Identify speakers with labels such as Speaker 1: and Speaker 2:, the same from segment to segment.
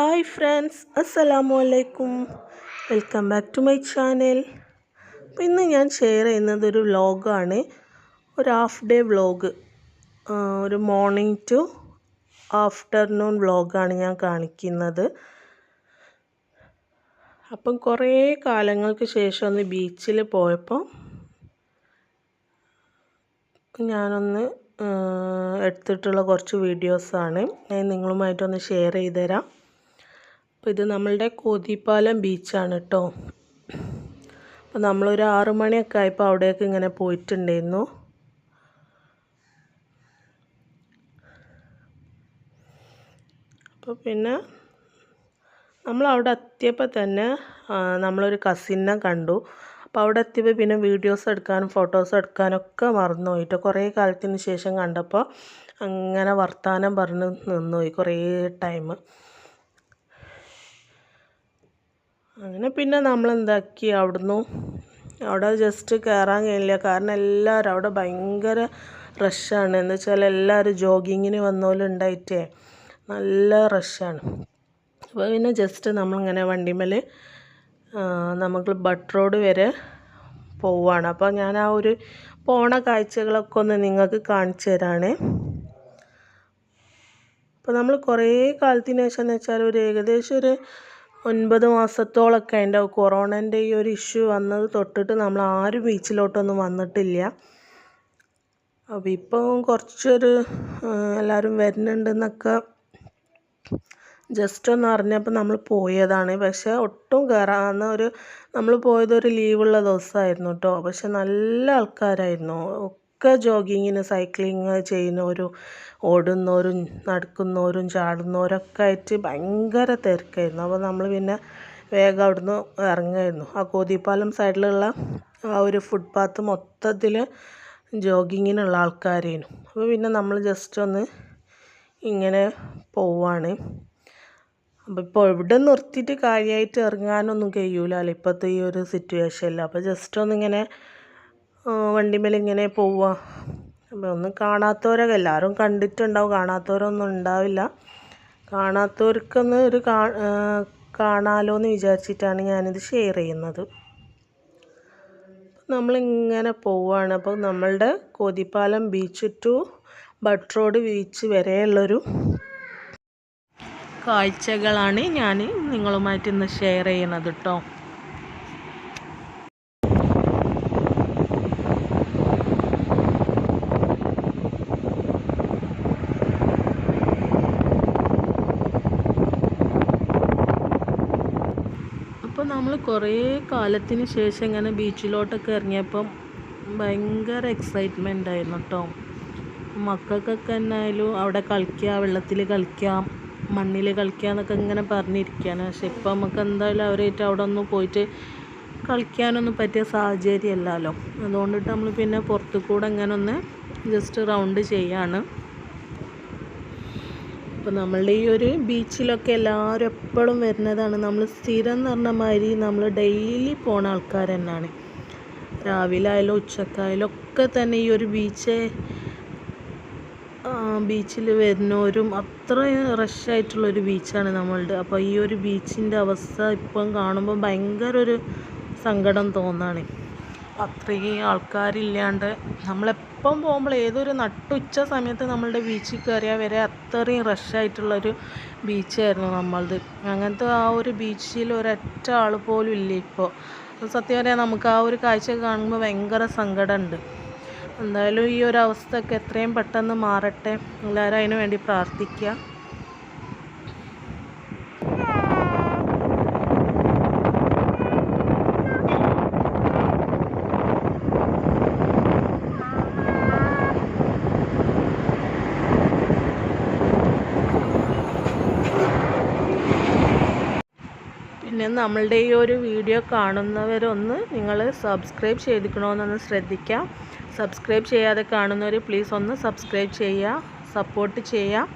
Speaker 1: Hi friends അസ്സലാമു അലൈക്കും welcome back to my channel. അപ്പോൾ ഇന്ന് ഞാൻ ഷെയർ ചെയ്യുന്നത് ഒരു വ്ലോഗാണ് ഒരു ഹാഫ് ഡേ വ്ളോഗ്. ഒരു മോർണിംഗ് ടു ആഫ്റ്റർനൂൺ വ്ളോഗാണ് ഞാൻ കാണിക്കുന്നത്. അപ്പം കുറേ കാലങ്ങൾക്ക് ശേഷം ഒന്ന് ബീച്ചിൽ പോയപ്പോൾ ഞാനൊന്ന് എടുത്തിട്ടുള്ള കുറച്ച് വീഡിയോസാണ്. ഞാൻ നിങ്ങളുമായിട്ടൊന്ന് ഷെയർ ചെയ്ത് തരാം അപ്പോൾ ഇത് നമ്മളുടെ കോതിപ്പാലം ബീച്ചാണ് കേട്ടോ അപ്പോൾ നമ്മളൊരു ആറു മണിയൊക്കെ ആയപ്പോൾ അവിടേക്ക് ഇങ്ങനെ പോയിട്ടുണ്ടായിരുന്നു. അപ്പോൾ പിന്നെ നമ്മൾ അവിടെ എത്തിയപ്പോൾ തന്നെ നമ്മളൊരു കസിനെ കണ്ടു. അപ്പോൾ അവിടെ എത്തിയപ്പോൾ പിന്നെ വീഡിയോസ് എടുക്കാനും ഫോട്ടോസ് എടുക്കാനൊക്കെ മറന്നു പോയിട്ട് കുറേ കാലത്തിന് ശേഷം കണ്ടപ്പോൾ അങ്ങനെ വർത്തമാനം പറഞ്ഞ് നിന്നുപോയി കുറേ ടൈം. അങ്ങനെ പിന്നെ നമ്മൾ എന്താക്കി അവിടുന്ന്? അവിടെ ജസ്റ്റ് കയറാൻ കഴിയില്ല. കാരണം എല്ലാവരും അവിടെ ഭയങ്കര റഷാണ് എന്ന് വെച്ചാൽ എല്ലാവരും ജോഗിങ്ങിന് വന്നോലും ഉണ്ടായിട്ടേ നല്ല റഷാണ് അപ്പോൾ പിന്നെ ജസ്റ്റ് നമ്മളിങ്ങനെ വണ്ടിമേൽ നമുക്ക് ബട്ട് റോഡ് വരെ പോവാണ്. അപ്പോൾ ഞാൻ ആ ഒരു പോണ കാഴ്ചകളൊക്കെ ഒന്ന് നിങ്ങൾക്ക് കാണിച്ചു തരാണേ. അപ്പോൾ നമ്മൾ കുറേ കാലത്തിന് ശേഷം എന്ന് വെച്ചാൽ ഒരു ഏകദേശം ഒരു ഒൻപത് മാസത്തോളമൊക്കെ അതിന്റെ കൊറോണന്റെ ഈ ഒരു ഇഷ്യൂ വന്നത് തൊട്ടിട്ട് നമ്മൾ ആരും ബീച്ചിലോട്ടൊന്നും വന്നിട്ടില്ല. അപ്പോൾ ഇപ്പം കുറച്ചൊരു എല്ലാവരും വരുന്നുണ്ടെന്നൊക്കെ ജസ്റ്റ് ഒന്ന് അറിഞ്ഞപ്പോൾ നമ്മൾ പോയതാണ്. പക്ഷേ ഒട്ടും കയറാവുന്ന ഒരു നമ്മൾ പോയത് ഒരു ലീവുള്ള ദിവസമായിരുന്നു കേട്ടോ പക്ഷെ നല്ല ആൾക്കാരായിരുന്നു. ഒക്കെ ജോഗിങ്ങിന് സൈക്ലിങ് ചെയ്യുന്നവരും ഓടുന്നവരും നടക്കുന്നവരും ചാടുന്നവരൊക്കെ ആയിട്ട് ഭയങ്കര തിരക്കായിരുന്നു. അപ്പോൾ നമ്മൾ പിന്നെ വേഗം അവിടുന്ന് ഇറങ്ങായിരുന്നു. ആ കോതിപ്പാലം സൈഡിലുള്ള ആ ഒരു ഫുട്പാത്ത് മൊത്തത്തിൽ ജോഗിങ്ങിനുള്ള ആൾക്കാരായിരുന്നു അപ്പോൾ പിന്നെ നമ്മൾ ജസ്റ്റ് ഒന്ന് ഇങ്ങനെ പോവാണ്. അപ്പോൾ ഇപ്പോൾ ഇവിടെ നിർത്തിയിട്ട് കാര്യമായിട്ട് ഇറങ്ങാനൊന്നും കഴിയൂലല്ലോ ഇപ്പോഴത്തെ ഈ ഒരു സിറ്റുവേഷനിൽ അപ്പോൾ ജസ്റ്റ് ഒന്നിങ്ങനെ വണ്ടിമേൽ ഇങ്ങനെ പോവുക അപ്പോൾ ഒന്നും കാണാത്തവരൊക്കെ എല്ലാവരും കണ്ടിട്ടുണ്ടാവും. കാണാത്തവരൊന്നും ഉണ്ടാവില്ല. കാണാത്തവർക്കൊന്ന് ഒരു കാണാലോ എന്ന് വിചാരിച്ചിട്ടാണ് ഞാനിത് ഷെയർ ചെയ്യുന്നത്. നമ്മളിങ്ങനെ പോവുകയാണ് അപ്പോൾ നമ്മളുടെ Kothippalam beach to Butt road beach വരെയുള്ളൊരു കാഴ്ചകളാണ് ഞാൻ നിങ്ങളുമായിട്ട് ഇന്ന് ഷെയർ ചെയ്യുന്നത് കേട്ടോ നമ്മൾ കുറേ കാലത്തിന് ശേഷം ഇങ്ങനെ ബീച്ചിലോട്ടൊക്കെ ഇറങ്ങിയപ്പം ഭയങ്കര എക്സൈറ്റ്മെന്റ് ആയിരുന്നു കേട്ടോ മക്കൾക്കൊക്കെ എന്നായാലും അവിടെ കളിക്കുക വെള്ളത്തിൽ കളിക്കാം മണ്ണിൽ കളിക്കുക എന്നൊക്കെ ഇങ്ങനെ പറഞ്ഞിരിക്കുകയാണ് പക്ഷെ ഇപ്പം നമുക്ക് എന്തായാലും അവരായിട്ട് അവിടെ ഒന്ന് പോയിട്ട് കളിക്കാനൊന്നും പറ്റിയ സാഹചര്യമല്ലല്ലോ. അതുകൊണ്ടിട്ട് നമ്മൾ പിന്നെ പുറത്തു കൂടെ ഇങ്ങനെ ഒന്ന് ജസ്റ്റ് റൗണ്ട് ചെയ്യാണ്. അപ്പോൾ നമ്മളുടെ ഈ ഒരു ബീച്ചിലൊക്കെ എല്ലാവരും എപ്പോഴും വരുന്നതാണ്. നമ്മൾ സ്ഥിരം എന്ന് പറഞ്ഞ മാതിരി നമ്മൾ ഡെയിലി പോണ ആൾക്കാർ തന്നെയാണ്. രാവിലെ ആയാലും ഉച്ചക്കായാലും ഒക്കെ തന്നെ ഈ ഒരു ബീച്ച് ബീച്ചിൽ വരുന്നവരും അത്ര റഷായിട്ടുള്ളൊരു ബീച്ചാണ് നമ്മളുടെ. അപ്പോൾ ഈ ഒരു ബീച്ചിന്റെ അവസ്ഥ ഇപ്പം കാണുമ്പോൾ ഭയങ്കര ഒരു സങ്കടം തോന്നാണ്. അത്രയും ആൾക്കാരില്ലാണ്ട് നമ്മളെപ്പം പോകുമ്പോൾ ഏതൊരു നട്ടുച്ച സമയത്ത് നമ്മളുടെ ബീച്ചിൽ കയറിയാൽ വരെ അത്രയും റഷായിട്ടുള്ളൊരു ബീച്ചായിരുന്നു നമ്മളത് അങ്ങനത്തെ ആ ഒരു ബീച്ചിൽ ഒരൊറ്റ ആൾ പോലും ഇല്ല ഇപ്പോൾ. സത്യം പറയാം നമുക്ക് ആ ഒരു കാഴ്ച കാണുമ്പോൾ ഭയങ്കര സങ്കടമുണ്ട്. എന്തായാലും ഈ ഒരു അവസ്ഥയൊക്കെ എത്രയും പെട്ടെന്ന് മാറട്ടെ. എല്ലാവരും അതിനു വേണ്ടി പ്രാർത്ഥിക്കുക. നമ്മളുടെ ഈ ഒരു വീഡിയോ കാണുന്നവരൊന്ന് നിങ്ങൾ സബ്സ്ക്രൈബ് ചെയ്തിക്കണമെന്നൊന്ന് ശ്രദ്ധിക്കാം. സബ്സ്ക്രൈബ് ചെയ്യാതെ കാണുന്നവർ പ്ലീസ് ഒന്ന് സബ്സ്ക്രൈബ് ചെയ്യുക സപ്പോർട്ട് ചെയ്യുക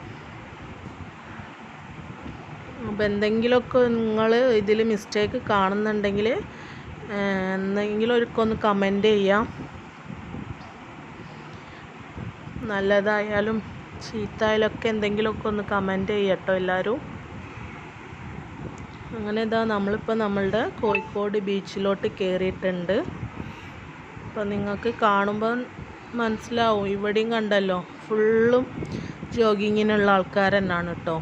Speaker 1: അപ്പോൾ എന്തെങ്കിലുമൊക്കെ നിങ്ങൾ ഇതിൽ മിസ്റ്റേക്ക് കാണുന്നുണ്ടെങ്കിൽ എന്തെങ്കിലും ഒരു ഒന്ന് കമന്റ് ചെയ്യാം. നല്ലതായാലും ചീത്തായാലൊക്കെ എന്തെങ്കിലുമൊക്കെ ഒന്ന് കമന്റ് ചെയ്യട്ടോ എല്ലാവരും അങ്ങനെ ഇതാ നമ്മളിപ്പോൾ നമ്മളുടെ കോഴിക്കോട് ബീച്ചിലോട്ട് കയറിയിട്ടുണ്ട് അപ്പോൾ നിങ്ങൾക്ക് കാണുമ്പോൾ മനസ്സിലാവും. ഇവിടെയും കണ്ടല്ലോ ഫുള്ളും ജോഗിങ്ങിനുള്ള ആൾക്കാർ തന്നെയാണ് കേട്ടോ.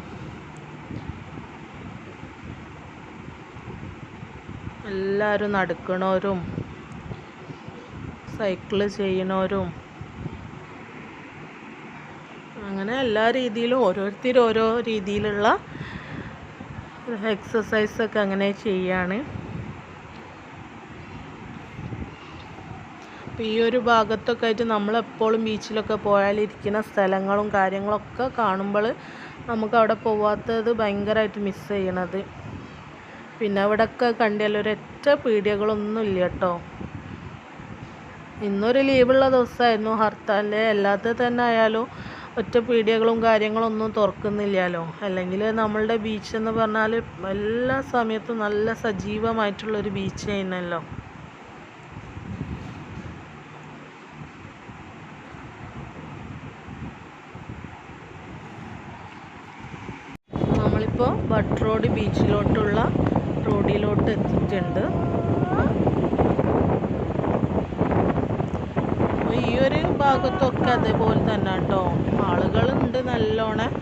Speaker 1: എല്ലാവരും നടക്കണവരും സൈക്കിൾ ചെയ്യണവരും അങ്ങനെ എല്ലാ രീതിയിലും ഓരോരുത്തർ ഓരോ രീതിയിലുള്ള എക്സസൈസൊക്കെ അങ്ങനെ ചെയ്യാണ്. അപ്പോൾ ഈ ഒരു ഭാഗത്തൊക്കെ ആയിട്ട് നമ്മളെപ്പോഴും ബീച്ചിലൊക്കെ പോയാൽ ഇരിക്കുന്ന സ്ഥലങ്ങളും കാര്യങ്ങളൊക്കെ കാണുമ്പോൾ നമുക്ക് അവിടെ പോവാത്തത് ഭയങ്കരമായിട്ട് മിസ് ചെയ്യണത്. പിന്നെ അവിടെയൊക്കെ കണ്ടാൽ ഒരൊറ്റ പീഡികകളൊന്നും ഇല്ല കേട്ടോ. ഇന്നൊരു ലീവുള്ള ദിവസമായിരുന്നു. ഹർത്താലിന്റെ അല്ലാതെ തന്നെ ആയാലും ഒറ്റ പീടികകളും കാര്യങ്ങളൊന്നും തുറക്കുന്നില്ലല്ലോ. അല്ലെങ്കിൽ നമ്മളുടെ ബീച്ച് എന്ന് പറഞ്ഞാൽ എല്ലാ സമയത്തും നല്ല സജീവമായിട്ടുള്ളൊരു ബീച്ച് ആയിരുന്നല്ലോ. നമ്മളിപ്പോൾ ബട്ട് റോഡ് ബീച്ചിലോട്ടുള്ള റോഡിലോട്ട് എത്തിയിട്ടുണ്ട് അപ്പോൾ ഈ ഒരു ഭാഗത്തൊക്കെ അതേപോലെ തന്നെ കേട്ടോ. ആളുകളുണ്ട് നല്ലോണം.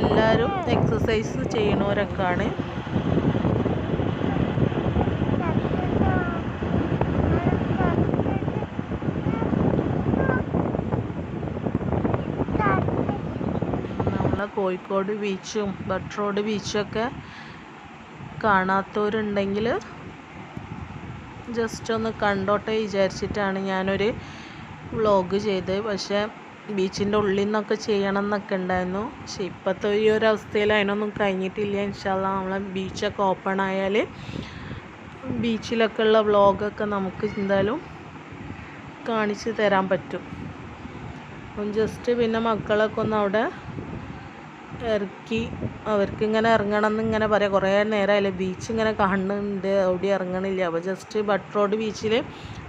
Speaker 1: എല്ലാവരും എക്സസൈസ് ചെയ്യണവരൊക്കെയാണ് നമ്മളെ കോഴിക്കോട് ബീച്ചും ബട്ട് റോഡ് ബീച്ചൊക്കെ കാണാത്തവരുണ്ടെങ്കിൽ ജസ്റ്റ് ഒന്ന് കണ്ടോട്ടെ വിചാരിച്ചിട്ടാണ് ഞാനൊരു വ്ളോഗ് ചെയ്ത്. പക്ഷേ ബീച്ചിന്റെ ഉള്ളിൽ നിന്നൊക്കെ ചെയ്യണം എന്നൊക്കെ ഉണ്ടായിരുന്നു പക്ഷെ ഇപ്പോഴത്തെ ഈ ഒരു അവസ്ഥയിൽ അതിനൊന്നും കഴിഞ്ഞിട്ടില്ല. ഇൻഷാല്ല നമ്മളെ ബീച്ചൊക്കെ ഓപ്പൺ ആയാൽ ബീച്ചിലൊക്കെ ഉള്ള വ്ളോഗൊക്കെ നമുക്ക് എന്തായാലും കാണിച്ച് തരാൻ പറ്റും. ജസ്റ്റ് പിന്നെ മക്കളൊക്കെ ഒന്ന് അവിടെ ഇറക്കി അവർക്ക് ഇങ്ങനെ ഇറങ്ങണം എന്ന് ഇങ്ങനെ പറയാം. കുറേ നേരമായില്ലേ ബീച്ച് ഇങ്ങനെ കാണുന്നുണ്ട് അവിടെ ഇറങ്ങണില്ല. അപ്പോൾ ജസ്റ്റ് ബട്ട് റോഡ് ബീച്ചിൽ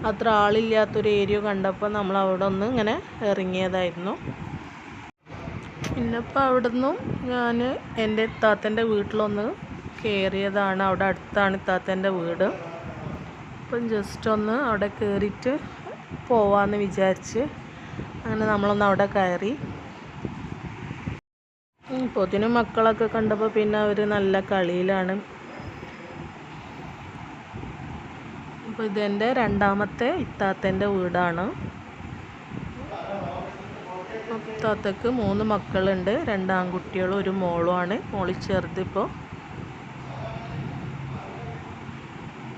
Speaker 1: അത്ര ആളില്ലാത്തൊരു ഏരിയ കണ്ടപ്പോൾ നമ്മൾ അവിടെ ഒന്ന് ഇങ്ങനെ ഇറങ്ങിയതായിരുന്നു. പിന്നെ ഇപ്പോൾ അവിടെ നിന്നും ഞാൻ എന്റെ താത്തന്റെ വീട്ടിലൊന്ന് കയറിയതാണ് അവിടെ അടുത്താണ് താത്തന്റെ വീട്. അപ്പം ജസ്റ്റ് ഒന്ന് അവിടെ കയറിയിട്ട് പോവാമെന്ന് വിചാരിച്ച് അങ്ങനെ നമ്മളൊന്ന് അവിടെ കയറി. പൊതിനും മക്കളൊക്കെ കണ്ടപ്പോൾ പിന്നെ അവർ നല്ല കളിയിലാണ്. അപ്പോൾ ഇതെന്റെ രണ്ടാമത്തെ ഇത്താത്തന്റെ വീടാണ്. ഇത്താത്തക്ക് മൂന്ന് മക്കളുണ്ട് രണ്ട് ആൺകുട്ടികളും ഒരു മോളുമാണ്. മോളി ചെറുതിപ്പോൾ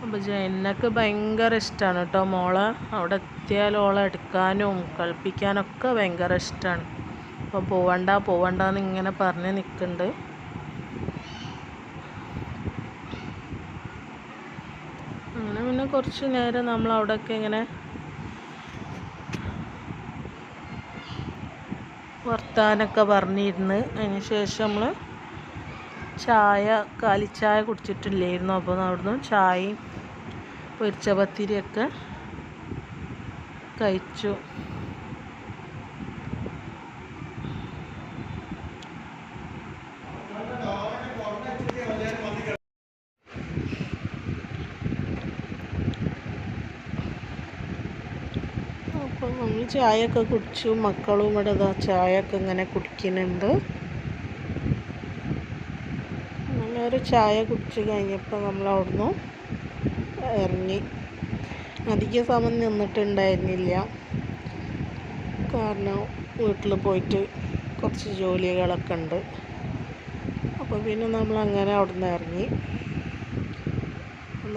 Speaker 1: അപ്പോൾ ജനക്ക് ഭയങ്കര ഇഷ്ടമാണ് കേട്ടോ മോളെ. അവിടെ എത്തിയാൽ ഓളെ എടുക്കാനും കളിപ്പിക്കാനൊക്കെ ഭയങ്കര ഇഷ്ടമാണ് അപ്പോൾ പോവണ്ട പോവണ്ട എന്ന് ഇങ്ങനെ പറഞ്ഞ് നിൽക്കുന്നുണ്ട് അങ്ങനെ പിന്നെ കുറച്ച് നേരം നമ്മൾ അവിടെയൊക്കെ ഇങ്ങനെ വർത്താനൊക്കെ പറഞ്ഞിരുന്ന്. അതിന് ശേഷം നമ്മൾ ചായ കാലിച്ചായ കുടിച്ചിട്ടില്ലായിരുന്നു. അപ്പോൾ അവിടുന്ന് ചായയും പൊരിച്ച പത്തിരിയൊക്കെ കഴിച്ചു അപ്പം നമ്മൾ ചായയൊക്കെ കുടിച്ചു. മക്കളും ഇവിടെ ഇതാ ചായയൊക്കെ ഇങ്ങനെ കുടിക്കുന്നുണ്ട്. അങ്ങനെ ഒരു ചായ കുടിച്ച് കഴിഞ്ഞപ്പോൾ നമ്മൾ അവിടുന്ന് ഇറങ്ങി. അധിക സമയം നിന്നിട്ടുണ്ടായിരുന്നില്ല. കാരണം വീട്ടിൽ പോയിട്ട് കുറച്ച് ജോലികളൊക്കെ ഉണ്ട്. അപ്പോൾ പിന്നെ നമ്മൾ അങ്ങനെ അവിടുന്ന് ഇറങ്ങി.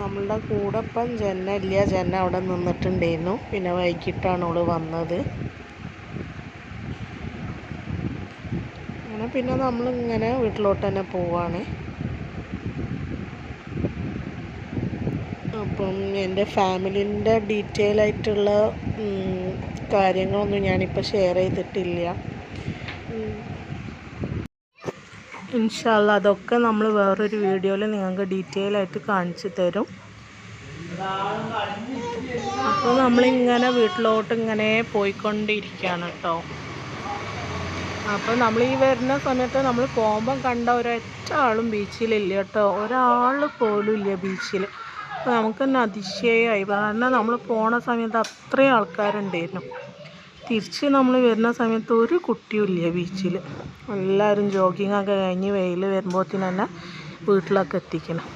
Speaker 1: നമ്മളുടെ കൂടെ ഇപ്പം ജന്ന ഇല്ല ജന്ന അവിടെ നിന്നിട്ടുണ്ടായിരുന്നു. പിന്നെ വൈകിട്ടാണ് അവൾ വന്നത്. അങ്ങനെ പിന്നെ നമ്മളിങ്ങനെ വീട്ടിലോട്ട് തന്നെ പോവാണ്. അപ്പം എന്റെ ഫാമിലിന്റെ ഡീറ്റെയിൽ ആയിട്ടുള്ള കാര്യങ്ങളൊന്നും ഞാനിപ്പോൾ ഷെയർ ചെയ്തിട്ടില്ല. ഇൻഷാല്ല അതൊക്കെ നമ്മൾ വേറൊരു വീഡിയോയിൽ നിങ്ങൾക്ക് ഡീറ്റെയിൽ ആയിട്ട് കാണിച്ചു തരും. അപ്പോൾ നമ്മളിങ്ങനെ വീട്ടിലോട്ട് ഇങ്ങനെ പോയിക്കൊണ്ടിരിക്കുകയാണ് കേട്ടോ അപ്പോൾ നമ്മൾ ഈ വരുന്ന സമയത്ത് നമ്മൾ പോകുമ്പം കണ്ട ഒരൊറ്റ ആളും ബീച്ചിലില്ല കേട്ടോ ഒരാൾ പോലും ഇല്ല ബീച്ചിൽ അപ്പോൾ നമുക്ക് അതിശയമായി കാരണം നമ്മൾ പോണ സമയത്ത് അത്രയും ആൾക്കാരുണ്ടായിരുന്നു. തിരിച്ച് നമ്മൾ വരുന്ന സമയത്ത് ഒരു കുട്ടിയും ഇല്ല ബീച്ചിൽ എല്ലാവരും ജോഗിങ്ങൊക്കെ കഴിഞ്ഞ് വെയിൽ വരുമ്പോഴത്തേന് തന്നെ വീട്ടിലൊക്കെ എത്തിക്കണം.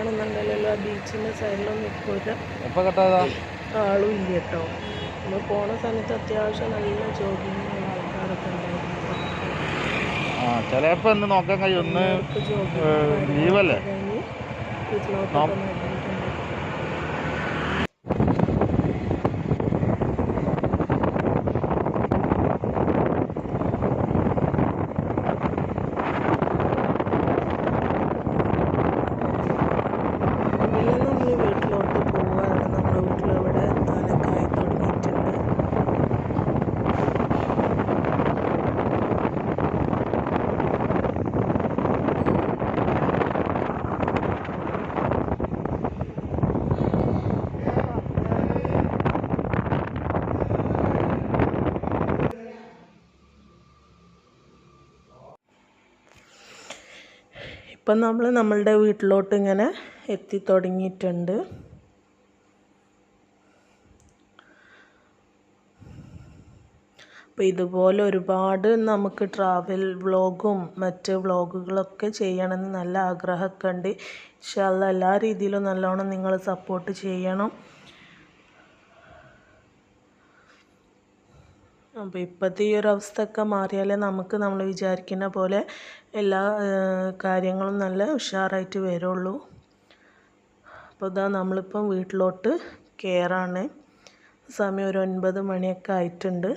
Speaker 1: കാണുന്നുണ്ടല്ലോ ബീച്ചിന്റെ സൈഡിലൊന്നും ഇപ്പോൾ ആളും ഇല്ല കേട്ടോ. നമ്മൾ പോണ സമയത്ത് അത്യാവശ്യം നല്ല ജോഗിങ് ആൾക്കാരൊക്കെ ഉണ്ടായിരുന്നു
Speaker 2: ചിലപ്പോൾ എന്ത് നോക്കാൻ കഴിയും. ഒന്ന് ലീവല്ലേ?
Speaker 1: ഇപ്പം നമ്മൾ നമ്മളുടെ വീട്ടിലോട്ട് ഇങ്ങനെ എത്തിത്തുടങ്ങിയിട്ടുണ്ട് അപ്പോൾ ഇതുപോലെ ഒരുപാട് നമുക്ക് ട്രാവൽ വ്ളോഗും മറ്റ് വ്ളോഗുകളൊക്കെ ചെയ്യണമെന്ന് നല്ല ആഗ്രഹമൊക്കെ ഉണ്ട്. ഇൻഷാല്ല എല്ലാ രീതിയിലും നല്ലോണം നിങ്ങൾ സപ്പോർട്ട് ചെയ്യണം. അപ്പോൾ ഇപ്പോഴത്തെ ഈ ഒരു അവസ്ഥയൊക്കെ മാറിയാലേ നമുക്ക് നമ്മൾ വിചാരിക്കുന്ന പോലെ എല്ലാ കാര്യങ്ങളും നല്ല ഉഷാറായിട്ട് വരുള്ളൂ. അപ്പോൾ ഇതാ നമ്മളിപ്പം വീട്ടിലോട്ട് കയറാണ് സമയം ഒരു ഒൻപത് മണിയൊക്കെ ആയിട്ടുണ്ട്.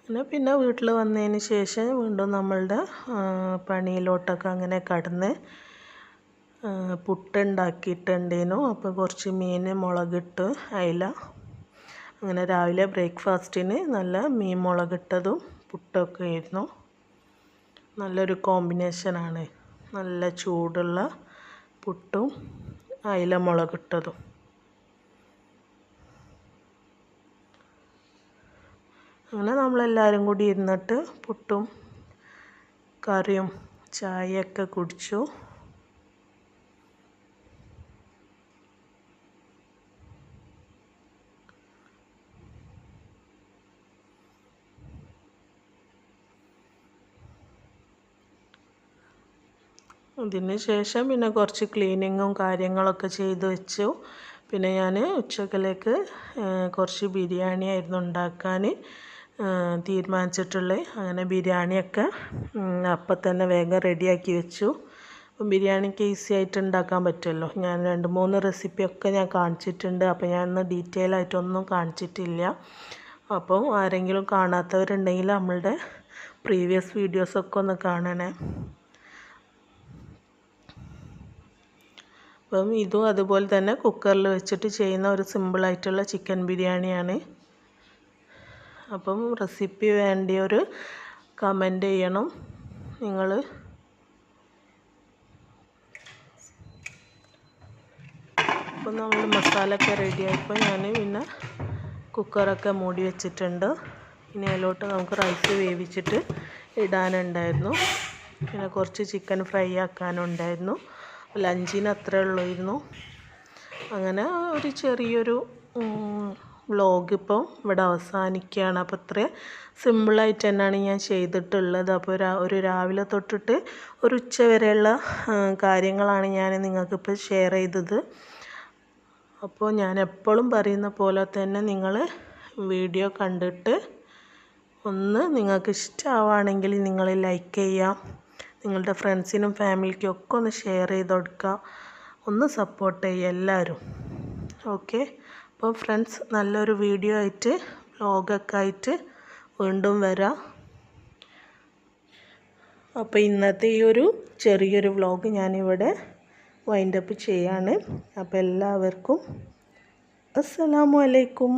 Speaker 1: പിന്നെ പിന്നെ വീട്ടിൽ വന്നതിന് ശേഷം വീണ്ടും നമ്മളുടെ പണിയിലോട്ടൊക്കെ അങ്ങനെ കടന്ന് പുട്ടുണ്ടാക്കിയിട്ടുണ്ടേനു. അപ്പോൾ കുറച്ച് മീൻ മുളകിട്ട് അയില. അങ്ങനെ രാവിലെ ബ്രേക്ക്ഫാസ്റ്റിന് നല്ല മീൻ മുളകിട്ടതും പുട്ടൊക്കെ ആയിരുന്നു നല്ലൊരു കോമ്പിനേഷനാണ്. നല്ല ചൂടുള്ള പുട്ടും അയില മുളകിട്ടതും. അങ്ങനെ നമ്മളെല്ലാവരും കൂടി ഇരുന്നിട്ട് പുട്ടും കറിയും ചായയൊക്കെ കുടിച്ചു. ഇതിന് ശേഷം പിന്നെ കുറച്ച് ക്ലീനിങ്ങും കാര്യങ്ങളൊക്കെ ചെയ്ത് വെച്ചു. പിന്നെ ഞാൻ ഉച്ചക്കലേക്ക് കുറച്ച് ബിരിയാണി ആയിരുന്നു ഉണ്ടാക്കാൻ തീരുമാനിച്ചിട്ടുള്ളത് അങ്ങനെ ബിരിയാണിയൊക്കെ അപ്പം തന്നെ വേഗം റെഡിയാക്കി വെച്ചു. അപ്പം ബിരിയാണിക്ക് ഈസി ആയിട്ട് ഉണ്ടാക്കാൻ പറ്റുമല്ലോ. ഞാൻ രണ്ട് മൂന്ന് റെസിപ്പിയൊക്കെ ഞാൻ കാണിച്ചിട്ടുണ്ട്. അപ്പോൾ ഞാൻ ഇന്ന് ഡീറ്റെയിൽ ആയിട്ടൊന്നും കാണിച്ചിട്ടില്ല. അപ്പോൾ ആരെങ്കിലും കാണാത്തവരുണ്ടെങ്കിൽ നമ്മളുടെ പ്രീവിയസ് വീഡിയോസൊക്കെ ഒന്ന് കാണണേ. അപ്പം ഇതും അതുപോലെ തന്നെ കുക്കറിൽ വെച്ചിട്ട് ചെയ്യുന്ന ഒരു സിമ്പിളായിട്ടുള്ള ചിക്കൻ ബിരിയാണിയാണ്. അപ്പം റെസിപ്പി വേണ്ടിയൊരു കമന്റ് ചെയ്യണം. നിങ്ങൾ അപ്പം നമ്മൾ മസാലയൊക്കെ റെഡിയായപ്പോൾ ഞാൻ പിന്നെ കുക്കറൊക്കെ മൂടി വെച്ചിട്ടുണ്ട്. ഇനി അതിലോട്ട് നമുക്ക് റൈസ് വേവിച്ചിട്ട് ഇടാനുണ്ടായിരുന്നു. പിന്നെ കുറച്ച് ചിക്കൻ ഫ്രൈ ആക്കാനുണ്ടായിരുന്നു. ലഞ്ചിന് അത്രേ ഉള്ളായിരുന്നു അങ്ങനെ ഒരു ചെറിയൊരു വ്ളോഗ് ഇപ്പം ഇവിടെ അവസാനിക്കുകയാണ്. അപ്പോൾ ഇത്രയും സിമ്പിളായിട്ട് തന്നെയാണ് ഞാൻ ചെയ്തിട്ടുള്ളത്. അപ്പോൾ ഒരു രാവിലെ തൊട്ടിട്ട് ഒരു ഉച്ച വരെയുള്ള കാര്യങ്ങളാണ് ഞാൻ നിങ്ങൾക്കിപ്പോൾ ഷെയർ ചെയ്തത്. അപ്പോൾ ഞാൻ എപ്പോഴും പറയുന്ന പോലെ തന്നെ നിങ്ങൾ വീഡിയോ കണ്ടിട്ട് ഒന്ന് നിങ്ങൾക്ക് ഇഷ്ടമാവുകയാണെങ്കിൽ നിങ്ങൾ ലൈക്ക് ചെയ്യാം. നിങ്ങളുടെ ഫ്രണ്ട്സിനും ഫാമിലിക്കും ഒക്കെ ഒന്ന് ഷെയർ ചെയ്ത് കൊടുക്കുക. ഒന്ന് സപ്പോർട്ട് ചെയ്യുക എല്ലാവരും. ഓക്കെ അപ്പോൾ ഫ്രണ്ട്സ് നല്ലൊരു വീഡിയോ ആയിട്ട് വ്ലോഗൊക്കെ ആയിട്ട് വീണ്ടും വരാം. അപ്പോൾ ഇന്നത്തെ ഈ ഒരു ചെറിയൊരു വ്ലോഗ് ഞാനിവിടെ വൈൻഡപ്പ് ചെയ്യാണ്. അപ്പോൾ എല്ലാവർക്കും അസ്സലാമു അലൈക്കും.